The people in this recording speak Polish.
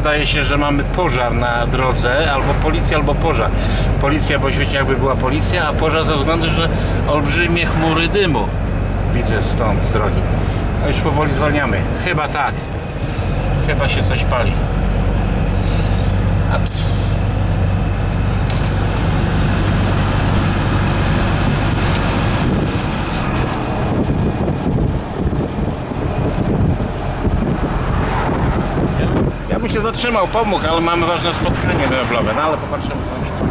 zdaje się, że mamy pożar na drodze, albo policja, albo pożar. Policja, bo świecie jakby była policja, a pożar ze względu, że olbrzymie chmury dymu widzę stąd z drogi. A już powoli zwalniamy. Chyba tak. Chyba się coś pali. Ups. Bym się zatrzymał, pomógł, ale mamy ważne spotkanie meblowe, no ale popatrzymy co się